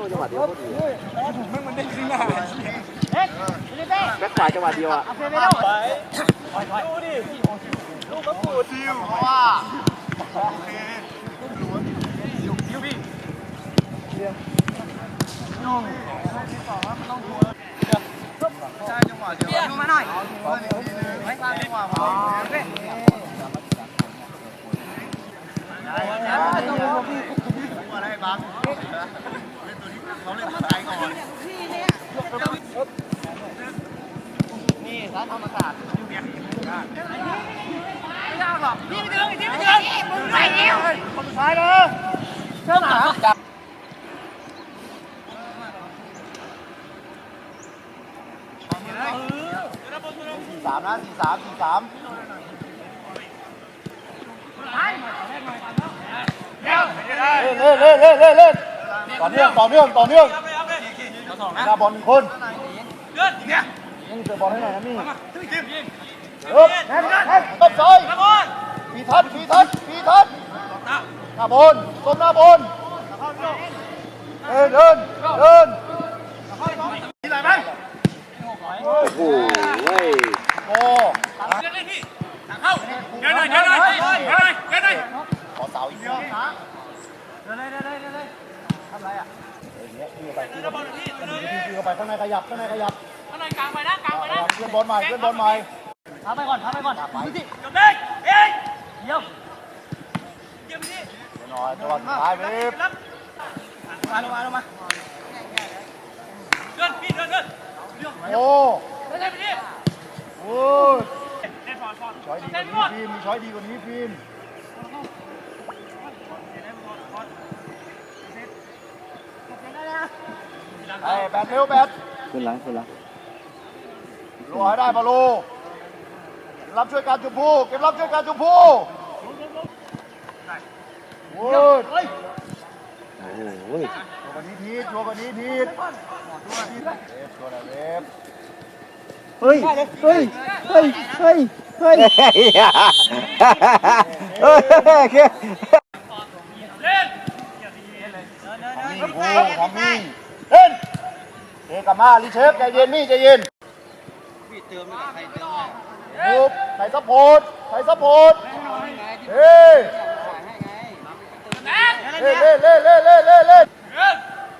โจังหวะเดียวโคตรดีมแม่งมันเด้ขึ้นหน้าเอ๊ะฟิลิเป้แบ็คขวาจังหวะเดียวอะไปดูดิลูกมะกรูดดิวเพราะว่าใช่จังหวะเดียวดูมาหน่อยไม่ใช่จังหวะมาอะไรบ้าง เล่นตัวนี้เขาเล่นตัวไทยก่อนนี่ร้านธรรมศาสตร์ไม่ยากหรอกนี่ไม่ถึงนี่ไม่ถึงมึงไหวเดียวคนสุดท้ายเลยเชื่อหนาสี่สามนะสี่สามสี่สามเดี๋ยวได้เล่นเล่นเล่นเล่นเล่น ต่อเนื่องต่อเนื่องต่อเนื่องหน้าบอลหนึ่งคนเดินเนี่ยนี่เจอบอลให้หน่อยนะนี่ยิงยิงเฮ้ยแทนแทนต้นซอยตะโกนพีทัศน์พีทัศน์พีทัศน์หน้าบนต้นหน้าบนเดินเดินเดินมีอะไรไหมโอ้โหเว้ยโอ้เดินเลยพี่ทางเข้าเดินหน่อยเดินหน่อยเดินหน่อยเดินหน่อยขอเสาอีกทีนะเดินเลยเดินเลย เดินเลยทำไรอะอย่างเงี้ยที่เข้าไปที่เข้าไปที่เข้าไปข้างในขยับข้างในขยับข้างในกลางไปนะกลางไปขนะยับเพื่อนบอลใหม่เพื่อนบอลใหม่ทำไปก่อนทำไปก่อนดูสิจบเด้งเอ้ยเยี่ยมเยี่ยมดิหน่อยจังหวะสุดท้ายเวฟรับมาลงมาลงมาเดินพี่เดินเดินโอ้เดินเลยไปดิโอ้ยเดินฟอนฟอนช้อยดีกว่านี้ฟิล์มมีช้อยดีกว่านี้ฟิล์ม ไอ้แบตเร็วแบตขึ้นหลังขึ้นหลังรัวให้ได้บอลลูรับช่วยการจุมพูเก็บรับช่วยการจุมพูโอ้ยโอ้โหชัวร์กว่านี้ทีชัวร์กว่านี้ทีเวฟชัวร์นะเวฟเฮ้ย เฮ้ย เฮ้ย เฮ้ย เฮ้ยเฮ้ยเล่นมิ่งกูทำมิ่งเล่น เอกมาลิเชฟใจเย็นนี่ใจเย็นปุ๊บใส่ซัพพอร์ตใส่ซัพพอร์ตเฮ้ยแม็กเล่นเล่นเล่นเล่นเล่นเล่นเล่น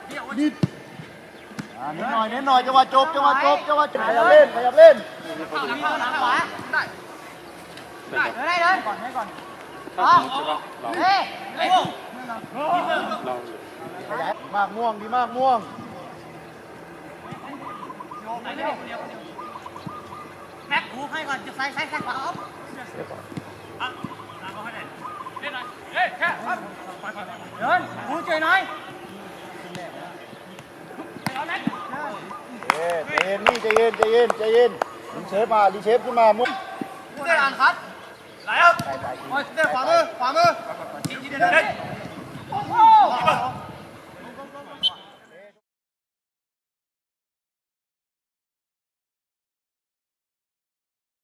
เดินนิดอ่านิดหน่อยนิดหน่อยจังหวะจบจังหวะจบจังหวะจบขยับเล่นขยับเล่นหลังขวาได้ได้เลยก่อนให้ก่อนอ๋อเฮ้ยขยายดีมากม่วงดีมากม่วง แม็กหูให้ก่อนจะใส่ใส่ใส่ขวาออฟอะตามเขาให้หน่อยเล่นหน่อยเฮ้ยแค่ไปไปไปเดินหูเจยน้อยเอาแม็กเอ้ใจเย็นนี่ใจเย็นใจเย็นใจเย็นรีเชฟมารีเชฟขึ้นมามุ้งเดินอ่านคัดไหลครับใส่ใส่เดินขวามือขวามือเล่นโอ้โห